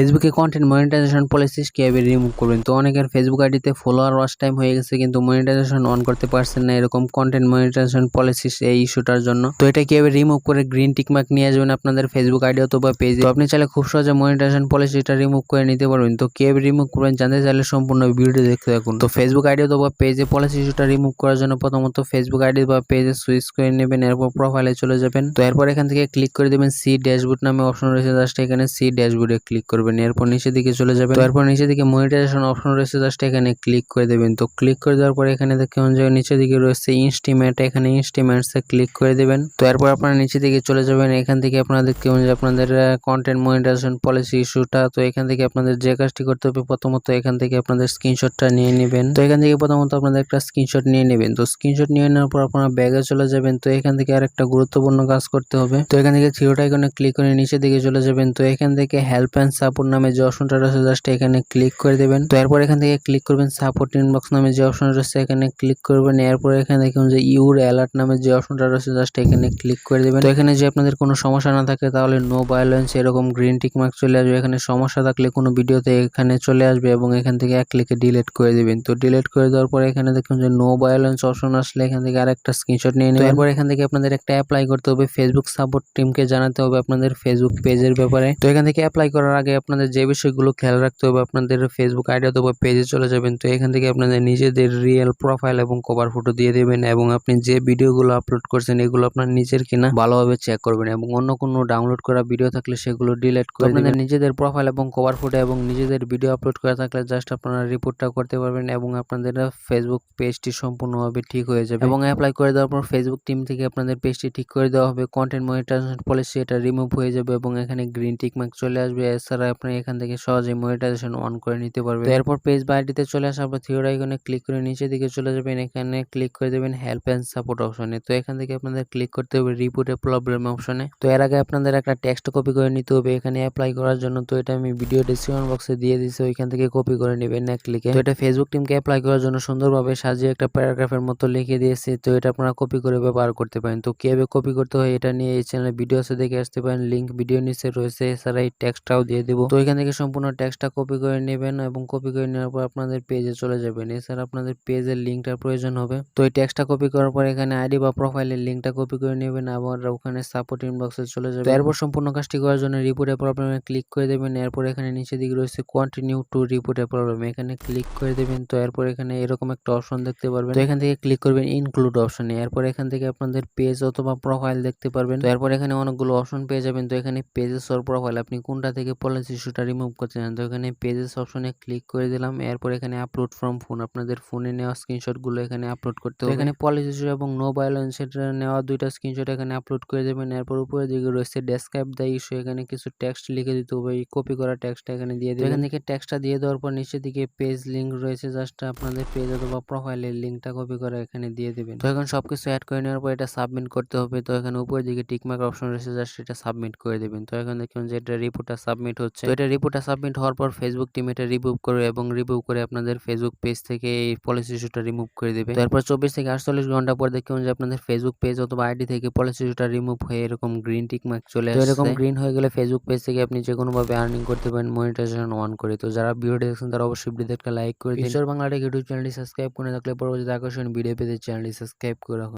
ফেসবুকে content monetization policies কীভাবে remove করবেন? তো অনেকের ফেসবুক আইডিতে ফলোয়ার ওয়াচ টাইম হয়ে গেছে, কিন্তু মনিটাইজেশন অন করতে পারছেন না এরকম কন্টেন্ট মনিটাইজেশন পলিসিস এই ইস্যুটার জন্য। তো এটা কীভাবে রিমুভ করে গ্রিন টিকমার্ক নিয়ে আসবেন আপনাদের ফেসবুক আইডি অথবা পেজে আপনি চাইলে খুব সহজে মনিটাইজেশন পলিসিটা রিমুভ করে নিতে পারবেন। তো কীভাবে রিমুভ করবেন জানতে চাইলে সম্পূর্ণ ভিডিও দেখতে থাকুন। তো ফেসবুক আইডি অথবা পেজে পলিসি ইস্যুটা রিমুভ করার জন্য প্রথমত ফেসবুক আইডি বা পেজে সুইচ করে নেবেন, এরপর প্রোফাইলে চলে যাবেন। তো এরপর এখান থেকে ক্লিক করে দেবেন সি ড্যাশবোর্ড নামে অপশন রয়েছে জাস্ট এখানে সি ড্যাশবোর্ডে ক্লিক করবেন। এরপর নিচের দিকে চলে যাবেন। এরপর নিচের দিকে মনিটাইজেশন অপশন রয়েছে জাস্ট এখানে ক্লিক করে দেবেন। তো ক্লিক করে দেওয়ার পরে এখানে দেখুন যে নিচের দিকে রয়েছে ইনস্টিমেট এখানে ইনস্টিমেটসে ক্লিক করে দেবেন। তো এরপর আপনারা নিচের দিকে চলে যাবেন, এখান থেকে আপনারা দেখতে যে আপনাদের কন্টেন্ট মনিটাইজেশন পলিসি ইস্যুটা তো এখান থেকে আপনাদের যে কাজটি করতে হবে, প্রথমত এখান থেকে আপনাদের স্ক্রিনশটটা নিয়ে নেবেন। তো এখান থেকে প্রথমত আপনাদের একটা স্ক্রিনশট নিয়ে নেবেন। তো স্ক্রিনশট নিয়ে নেওয়ার পর আপনারা ব্যাগে চলে যাবেন। তো এখান থেকে আরেকটা গুরুত্বপূর্ণ কাজ করতে হবে। তো এখান থেকে থিওটা আইকনে ক্লিক করে নিচের দিকে চলে যাবেন। তো এখান থেকে হেল্প অ্যান্ড সাপোর্ট নামে যে অপশনটা রয়েছে জাস্ট এখানে ক্লিক করে দেবেন। তো এরপর এখান থেকে ক্লিক করবেন সাপোর্ট ইনবক্স নামে যে অপশন রয়েছে, এখানে ক্লিক করবেন, এরপর এখানে দেখুন যে ইউর অ্যালার্ট নামে যে অপশনটা রয়েছে জাস্ট এখানে ক্লিক করে দেবেন। তো এখানে যে আপনাদের কোনো সমস্যা না থাকে, তাহলে নো ভায়োলেন্স এরকম গ্রিন টিক মার্ক চলে আসবে। এখানে সমস্যা থাকলে কোনো ভিডিওতে এখানে চলে আসবে এবং এখান থেকে এক ক্লিকে ডিলিট করে দিবেন। তো ডিলিট করে দেওয়ার পরে এখানে দেখুন যে নো ভায়োলেন্স অপশন আসলে এখান থেকে আরেকটা স্ক্রিনশট নিয়ে নেবেন। এরপর এখান থেকে আপনাদের একটা অ্যাপ্লাই করতে হবে। ফেসবুক সাপোর্ট টিমকে জানাতে হবে আপনাদের ফেসবুক পেজের ব্যাপারে। তো এখান থেকে অ্যাপ্লাই করার আগে আপনাদের যে বিষয়গুলো খেয়াল রাখতে হবে আপনাদের ফেসবুক আইডি অথবা পেজে চলে যাবেন তো এখান থেকে আপনাদের নিজেদের রিয়েল প্রোফাইল এবং কভার ফটো দিয়ে দেবেন এবং আপনি যে ভিডিওগুলো আপলোড করছেন এগুলো আপনার নিজের কিনা ভালোভাবে চেক করবেন এবং অন্য কোনো ডাউনলোড করা ভিডিও থাকলে সেগুলো ডিলিট করে আপনাদের নিজেদের প্রোফাইল এবং কভার ফটো এবং নিজেদের ভিডিও আপলোড করা থাকলে জাস্ট আপনারা রিপোর্টটা করতে পারবেন এবং আপনাদের ফেসবুক পেজটি সম্পূর্ণভাবে ঠিক হয়ে যাবে। এবং অ্যাপ্লাই করে দেওয়ার পর ফেসবুক টিম থেকে আপনাদের পেজটি ঠিক করে দেওয়া হবে। কন্টেন্ট মনিটাইজেশন পলিসি এটা রিমুভ হয়ে যাবে এবং এখানে গ্রিন টিক মার্ক চলে আসবে এছাড়া আপনি এখান থেকে সহজে মনিটাইজেশন অন করে নিতে পারবেন। এরপর পেজ বা আইডিতে চলে আসার পর থিওর আইকনে ক্লিক করে নিচের দিকে চলে যাবেন। এখানে ক্লিক করে দেবেন হেল্প অ্যান্ড সাপোর্ট অপশনে তো এখান থেকে আপনাদের ক্লিক করতে হবে রিপোর্টে প্রবলেম অপশনে তো এর আগে আপনাদের একটা টেক্সট কপি করে নিতে হবে এখানে অ্যাপ্লাই করার জন্য। তো এটা আমি ভিডিও ডিসক্রিপশন বক্সে দিয়ে দিয়েছি ওইখান থেকে কপি করে নেবেন এক ক্লিকে তো এটা ফেসবুক টিমকে অ্যাপ্লাই করার জন্য সুন্দরভাবে সাজিয়ে একটা প্যারাগ্রাফের মতো লিখে দিয়েছি। তো এটা আপনারা কপি করে ব্যবহার করতে পারেন। তো কীভাবে কপি করতে হয় এটা নিয়ে এই চ্যানেলে ভিডিও আছে দেখে আসতে পারেন। লিঙ্ক ভিডিও নিচে রয়েছে এছাড়া এই টেক্সটটাও দিয়ে দেবো। তো এখান থেকে সম্পূর্ণ টেক্সটটা কপি করে নেবেন এবং কপি করে নেওয়ার পর আপনাদের পেজে চলে যাবেন। এছাড়া আপনাদের পেজের লিঙ্কটার প্রয়োজন হবে। তো এই টেক্সটটা কপি করার পর এখানে আইডি বা প্রোফাইলের লিঙ্কটা কপি করে নেবেন আবার ওখানে সাপোর্ট ইনবক্সে চলে যাবে এরপর সম্পূর্ণ কাজটি করার জন্য রিপোর্টের প্রবলেমে ক্লিক করে দেবেন। এরপর এখানে নিচে দিকে রয়েছে কন্টিনিউ টু রিপোর্টের প্রবলেম এখানে ক্লিক করে দেবেন। তো এরপর এখানে এরকম একটা অপশন দেখতে পারবেন। তো এখান থেকে ক্লিক করবেন ইনক্লুড অপশনে এরপর এখান থেকে আপনাদের পেজ অথবা প্রোফাইল দেখতে পারবেন। তো এরপর এখানে অনেকগুলো অপশন পেয়ে যাবেন। তো এখানে পেজেস ওর প্রোফাইল আপনি কোনটা থেকে পলিসি ইস্যুটা রিমুভ করতে চান তো এখানে পেজেস অপশনে ক্লিক করে দিলাম। এরপর এখানে আপলোড ফ্রম ফোন আপনাদের ফোনে নেওয়া স্ক্রিনশটগুলো এখানে আপলোড করতে হবে। এখানে পলিসি ইস্যু এবং নো ভায়োলেন্স এটা নেওয়া দুইটা স্ক্রিনশট এখানে আপলোড করে দেবেন। এরপর উপরের দিকে রয়েছে ডেসক্রাইব দ্য ইস্যু এখানে কিছু টেক্সট লিখে দিতে হবে এই কপি করা টেক্সটটা এখানে দিয়ে দেবেন। এখান থেকে টেক্সটটা দিয়ে দেওয়ার পর নিচের দিকে পেজ লিঙ্ক রয়েছে জাস্ট আপনাদের পেজ অথবা প্রোফাইলের লিঙ্কটা কপি করে এখানে দিয়ে দেবেন। তো এখন সবকিছু অ্যাড করে নেওয়ার পর এটা সাবমিট করতে হবে। তো এখানে উপরের দিকে টিকমার্ক অপশন রয়েছে জাস্ট এটা সাবমিট করে দেবেন। তো এখন দেখুন যে এটা রিপোর্টটা সাবমিট হচ্ছে। তো এটা রিপোর্টটা সাবমিট হওয়ার পর ফেসবুক টিম এটা রিমুভ করে এবং রিভিউ করে আপনাদের ফেসবুক পেজ থেকে এই পলিসি ইস্যুটা রিমুভ করে দেবে। তারপর চব্বিশ থেকে আটচল্লিশ ঘণ্টা পর দেখুন যে আপনাদের ফেসবুক পেজ অথবা আইডি থেকে পলিসি ইস্যুটা রিমুভ হয়ে এরকম গ্রিন টিক মার্ক চলে আসে এরকম গ্রিন হয়ে গেলে ফেসবুক পেজ থেকে আপনি যে কোনো ভাবে আর্নিং করতে পারেন মনিটাইজেশন অন করে। তো যারা ভিডিওটি দেখছেন তারা অবশ্যই ভিডিওতে একটা লাইক করে দিন। বাংলাদেশ ইউটিউব চ্যানেলটি সাবস্ক্রাইব করে থাকলে পরবর্তীতে আকর্ষণ ভিডিও পেতে চ্যানেলটি সাবস্ক্রাইব করে রাখুন।